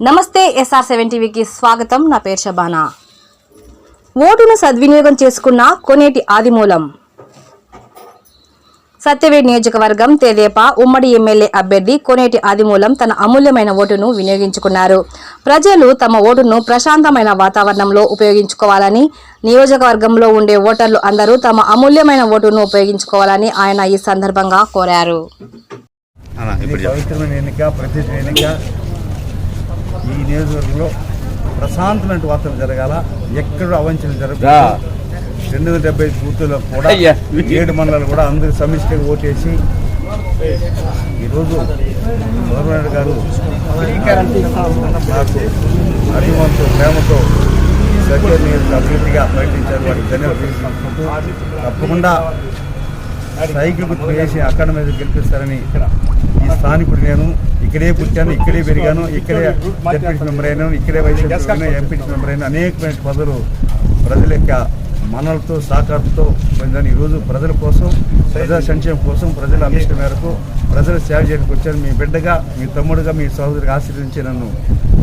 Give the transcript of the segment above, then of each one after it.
నమస్తే SR seven టీవీకి స్వాగతం. నా పేరు షబానా. ఓటును సద్వినియోగం చేసుకున్న కొనేటి ఆదిమూలం. సత్యవేడ్ నియోజకవర్గం తెదేపా ఉమ్మడి ఎమ్మెల్యే అభ్యర్థి కొనేటి ఆదిమూలం తన అమూల్యమైన ఓటును వినియోగించుకున్నారు. ప్రజలు తమ ఓటును ప్రశాంతమైన వాతావరణంలో ఉపయోగించుకోవాలని నియోజకవర్గంలో ఉండే ఓటర్లు అందరూ తమ అమూల్యమైన ఓటును ఉపయోగించుకోవాలని ఆయన ఈ సందర్భంగా కోరారు. పవిత్రమైన ఎన్నిక ఎన్నిక ఈ నియోజకవర్గంలో ప్రశాంతమైన వాతావరణం జరగాల. ఎక్కడ అవంచన జరగదు రెండు వందల డెబ్బై బూతుల్లో కూడా. ఏడు మండలాలు కూడా అందరూ సమిష్టిగా ఓటేసి ఈరోజు గవర్నమెంట్ గారు నాకు అభిమానంతో ప్రేమతో అభివృద్ధిగా ప్రకటించారు. వారికి ధన్యవాదాలు తప్పకుండా సైకిల్ గుర్తు వేసి అక్కడ మీద గెలిపిస్తారని ఈ స్థానికుడు నేను ఇక్కడే పుట్టాను ఇక్కడే పెరిగాను ఇక్కడే జడ్పీటీ మెంబర్ అయినాను ఇక్కడే వైసీపీ ఎంపీటీ మెంబర్ అయినా అనేకమైన పదవులు ప్రజల యొక్క మనలతో సహకారంతో పొందాను. ఈరోజు ప్రజల కోసం ప్రజల సంక్షేమం కోసం ప్రజల అభిష్ట మేరకు ప్రజల సేవ చేయడానికి వచ్చాను. మీ బిడ్డగా మీ తమ్ముడుగా మీ సహోదరికి ఆశీర్వించి నన్ను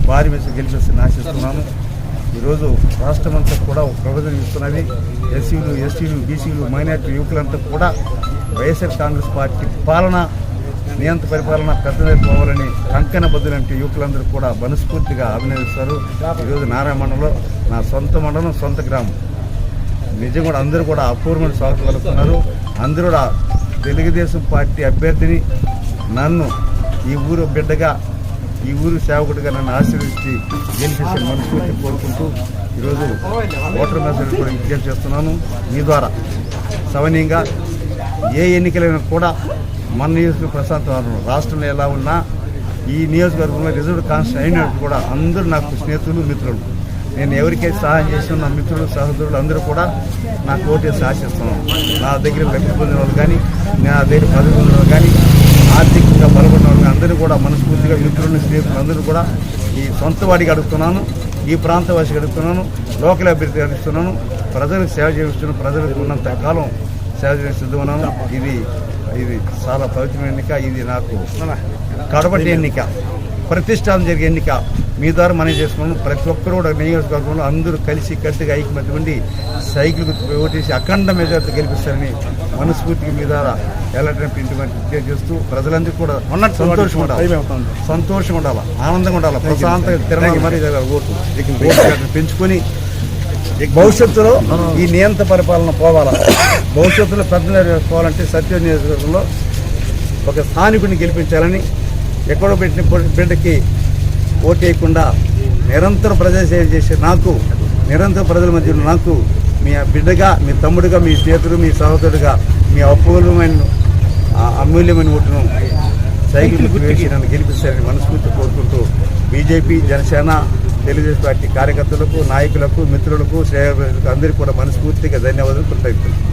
భారీ మీద గెలిపేసి ఆశిస్తున్నాను. ఈరోజు రాష్ట్రమంతా కూడా ఒక ప్రబోధన ఇస్తున్నది. ఎస్సీలు ఎస్టీలు బీసీలు మైనార్టీ యువకులంతా కూడా వైఎస్ఆర్ కాంగ్రెస్ పార్టీ పాలన నియంత్ర పరిపాలన పెద్దదే పోవాలని కంకణ బదులంటే యువకులందరూ కూడా మనస్ఫూర్తిగా అభినందిస్తారు. ఈరోజు నారాయణ మండలం నా సొంత మండలం సొంత గ్రామం. నిజం కూడా అందరూ కూడా అపూర్వమైన స్వాగతం కలుపుతున్నారు అందరూ కూడా తెలుగుదేశం పార్టీ అభ్యర్థిని నన్ను ఈ ఊరు బిడ్డగా ఈ ఊరు సేవకుడిగా నన్ను ఆశీర్వదించి గెలిచేసి మనస్ఫూర్తి కోరుకుంటూ ఈరోజు ఓటర్ మెసేజ్ కూడా విజ్ఞప్తి చేస్తున్నాను. మీ ద్వారా సవనీయంగా ఏ ఎన్నికలైనా కూడా మన నియోజకవర్గం ప్రశాంతం రాష్ట్రంలో ఎలా ఉన్నా ఈ నియోజకవర్గంలో రిజర్వ్ కాన్స్టిట్యూట్ అయినట్టు కూడా అందరూ నాకు స్నేహితులు మిత్రులు. నేను ఎవరికైతే సహాయం చేసిన నా మిత్రులు సహోదరులు అందరూ కూడా నాకు ఓటేసి ఆశిస్తున్నాను నా దగ్గర లబ్ధి పొందిన వాళ్ళు కానీ నా దగ్గర పదవి పొందిన వాళ్ళు కానీ ఆర్థికంగా బలపడిన వాళ్ళు అందరూ కూడా మనస్ఫూర్తిగా మిత్రులు స్నేహితులు అందరూ కూడా ఈ సొంత వాడికి అడుగుతున్నాను ఈ ప్రాంత వాసికి అడుగుతున్నాను లోకల్ అభివృద్ధి అడుగుతున్నాను ప్రజలకు సేవ చేస్తున్నాను ప్రజలకు ఉన్నంత కాలం చేసి సిద్ధమన్నాను ఇది ఇది చాలా పవిత్రమైన ఎన్నిక. ఇది నాకు కడబట్టి ఎన్నిక. ప్రతిష్టానం జరిగే ఎన్నిక. మీ ద్వారా మనం చేసుకున్నాం ప్రతి ఒక్కరు కూడా నియోజకవర్గంలో అందరూ కలిసి కట్టుగా ఐక్యమత్య ఉండి సైకిల్ ఓటేసి అఖండ మెజార్టీ గెలిపిస్తారని మనస్ఫూర్తిగా మీ ద్వారా పిండి విజ్ఞప్తి చేస్తూ ప్రజలందరూ కూడా ఉన్నట్టు సంతోషం ఉండాలి. సంతోషం ఉండాలి. ఆనందంగా ఉండాలి. ప్రశాంతంగా తిరణాలు మరి ఓటు. పెంచుకొని భవిష్యత్తులో ఈ నియంత పరిపాలన పోవాలా? భవిష్యత్తులో పెద్ద పోవాలంటే సత్య నియోజకవర్గంలో ఒక స్థానికుడిని గెలిపించాలని ఎక్కడో పెట్టిన బిడ్డకి ఓటేయకుండా నిరంతరం ప్రజా సేవ చేసే నాకు నిరంతరం ప్రజల మధ్య ఉన్న నాకు మీ బిడ్డగా మీ తమ్ముడుగా మీ స్నేహితుడు మీ సహోదరుడుగా మీ అపూర్వమైన అమూల్యమైన ఓటును సైకిల్ వేసి నన్ను గెలిపిస్తారని మనస్ఫూర్తి కోరుకుంటూ బీజేపీ జనసేన తెలుగుదేశం పార్టీ కార్యకర్తలకు నాయకులకు మిత్రులకు శ్రేయకు అందరికీ కూడా మనస్ఫూర్తిగా ధన్యవాదాలు. కృతజ్ఞతలు.